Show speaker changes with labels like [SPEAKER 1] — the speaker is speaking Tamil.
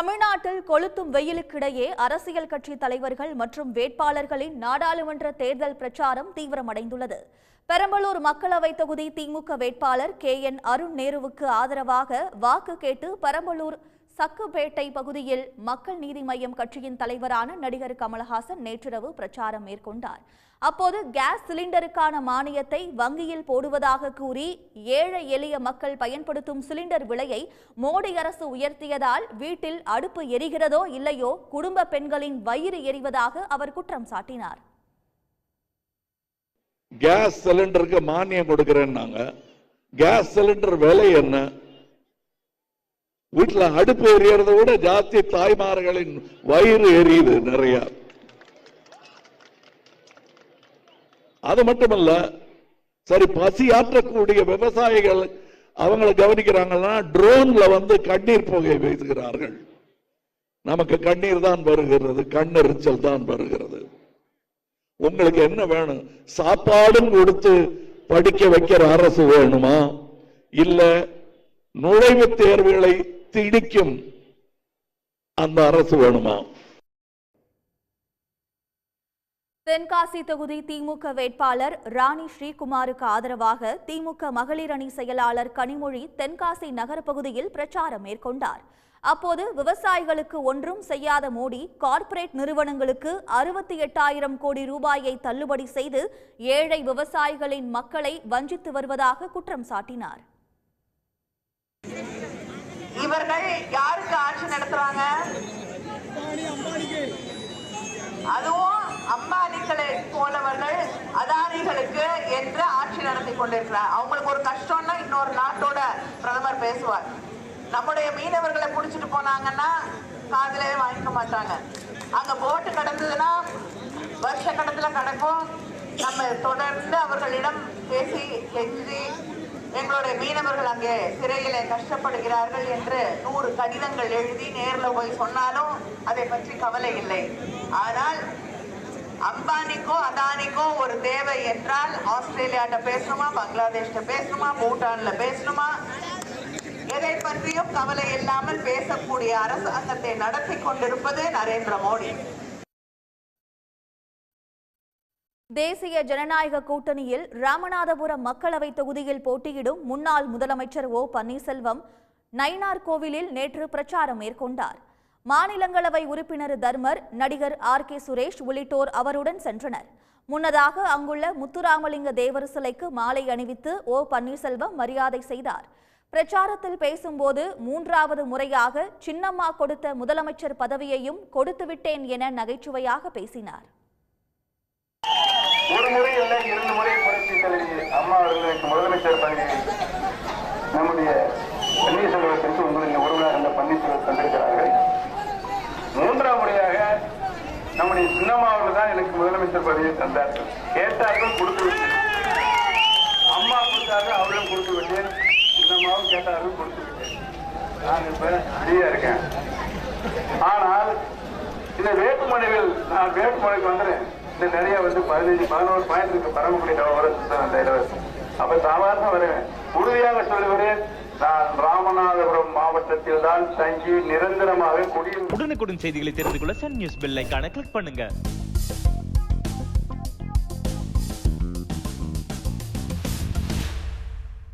[SPEAKER 1] தமிழ்நாட்டில் கொளுத்தும் வெயிலுக்கிடையே அரசியல் கட்சி தலைவர்கள் மற்றும் வேட்பாளர்களின் நாடாளுமன்ற தேர்தல் பிரச்சாரம் தீவிரமடைந்துள்ளது. பெரம்பலூர் மக்களவைத் தொகுதி திமுக வேட்பாளர் கே என் அருண் நேருவுக்கு ஆதரவாக வாக்கு கேட்டு பெரம்பலூர் சக்குப்பேட்டை பகுதியில் மக்கள் நீதி மய்யம் கட்சியின் தலைவரான நடிகர் கமலஹாசன் நேற்றிரவு பிரச்சாரம் மேற்கொண்டார். அப்போது கேஸ் சிலிண்டருக்கான மானியத்தை வங்கியில் போடுவதாக கூறி ஏழை எளிய மக்கள் பயன்படுத்தும் சிலிண்டர் விலையை மோடி அரசு உயர்த்தியதால் வீட்டில் அடுப்பு எரிகிறதோ இல்லையோ குடும்ப பெண்களின் வயிறு எரிவதாக அவர் குற்றம் சாட்டினார்.
[SPEAKER 2] கேஸ் சிலிண்டருக்கு மானியம் கொடுக்கிறேன்னாங்க. கேஸ் சிலிண்டர் விலை என்ன? வீட்டுல அடுப்பு எரியறத விட ஜாஸ்தி தாய்மார்களின் வயிறு எரியுது நிறைய. அது மட்டுமல்ல சரி பசி ஆற்றக்கூடிய விவசாயிகள் அவங்களை கவனிக்கிறாங்கன்னா ட்ரோன்ல வந்து கண்ணீர் புகை வீசுகிறார்கள். நமக்கு கண்ணீர் தான் வருகிறது கண்ணெரிச்சல் தான் வருகிறது. உங்களுக்கு என்ன வேணும்? சாப்பாடும் கொடுத்து படிக்க வைக்கிற அரசு வேணுமா? இல்ல நுழைவுத் தேர்வுகளை திணிக்கும் அந்த அரசு வேணுமா?
[SPEAKER 1] தென்காசி தொகுதி திமுக வேட்பாளர் ராணி ஸ்ரீகுமாருக்கு ஆதரவாக திமுக மகளிர் அணி செயலாளர் கனிமொழி தென்காசி நகர பகுதியில் பிரச்சாரம் மேற்கொண்டார். அப்போது விவசாயிகளுக்கு ஒன்றும் செய்யாத மோடி கார்ப்பரேட் நிறுவனங்களுக்கு அறுபத்தி எட்டாயிரம் கோடி ரூபாயை தள்ளுபடி செய்து ஏழை விவசாயிகளின் மக்களை வஞ்சித்து வருவதாக குற்றம் சாட்டினார்.
[SPEAKER 3] இவர்கள் யாருக்கு ஆட்சி நடத்துறாங்க? அதுவும் அம்பானிகளை போலவர்கள் அதானிகளுக்கு என்று ஆட்சி நடத்தி கொண்டிருக்கிறார். அவங்களுக்கு ஒரு கஷ்டம்னா இன்னொரு நாட்டோட பிரதமர் பேசுவார். நம்முடைய மீனவர்களை புடிச்சிட்டு போனாங்கன்னா காதலே வாங்கிக்க மாட்டாங்க. அங்க போட்டு கடந்ததுன்னா வருஷ கடத்துல கிடக்கும். நம்ம தொடர்ந்து அவர்களிடம் பேசி கெஞ்சி எங்களுடைய மீனவர்கள் அங்கே சிறையில கஷ்டப்படுகிறார்கள் என்று நூறு கடிதங்கள் எழுதி நேரில் போய் சொன்னாலும் அதை பற்றி கவலை இல்லை. ஆனால் அம்பானிக்கோ அதானிக்கோ ஒரு தேவை என்றால் ஆஸ்திரேலியாட்ட பேசணுமா பங்களாதேஷ்ட பேசணுமா பூட்டான்ல பேசணுமா? எதை பற்றியும் கவலை இல்லாமல் பேசக்கூடிய அரசாங்கத்தை நடத்தி கொண்டிருப்பது நரேந்திர மோடி.
[SPEAKER 1] தேசிய ஜனநாயக கூட்டணியில் ராமநாதபுரம் மக்களவைத் தொகுதியில் போட்டியிடும் முன்னாள் முதலமைச்சர் ஓ பன்னீர்செல்வம் நயினார் கோவிலில் நேற்று பிரச்சாரம் மேற்கொண்டார். மாநிலங்களவை உறுப்பினர் தர்மர் நடிகர் ஆர் கே சுரேஷ் உள்ளிட்டோர் அவருடன் சென்றனர். முன்னதாக அங்குள்ள முத்துராமலிங்க தேவர் சிலைக்கு மாலை அணிவித்து ஓ பன்னீர்செல்வம் மரியாதை செய்தார். பிரச்சாரத்தில் பேசும்போது மூன்றாவது முறையாக சின்னம்மா கொடுத்த முதலமைச்சர் பதவியையும் கொடுத்துவிட்டேன் என நகைச்சுவையாக பேசினார்.
[SPEAKER 4] ஒரு முறை அல்ல இரண்டு முறை புரட்சி தலைவி அம்மா அவர்களுக்கு முதலமைச்சர் பதவி நம்முடைய பன்னீர்செல்வத்திற்கு உங்களின் ஒருவராக இருந்த பன்னீர்செல்வம் தந்திருக்கிறார்கள். மூன்றாம் முறையாக நம்முடைய சின்னம்மா அவர்கள் தான் எனக்கு முதலமைச்சர் பதவியை தந்தார்கள் கேட்டார்கள் கொடுத்து விட்டேன் அம்மா கொடுத்தார்கள் அவர்களும் கொடுத்து விட்டேன் சின்னம்மாவும் கேட்டார்கள் கொடுத்து விட்டேன் நான் இப்ப ஃப்ரீயா இருக்கேன். ஆனால் இந்த வேட்புமனுவில் நான் வேட்புமனுக்கு வந்துடுறேன் இந்த நிறைய வந்து பதினஞ்சு பதினோரு பாயிண்ட் இருக்கு பரமக்குடி தலைவர் அப்ப சாதாரண வருவேன் உறுதியாக சொல்லுகிறேன் நான் ராமநாதபுரம் மாவட்டத்தில் தான் தங்கி நிரந்தரமாக குடியிருந்த
[SPEAKER 5] உடனுக்குடன் செய்திகளை தெரிந்து கொள்ள சன் நியூஸ் பெல் ஐக்கான கிளிக் பண்ணுங்க.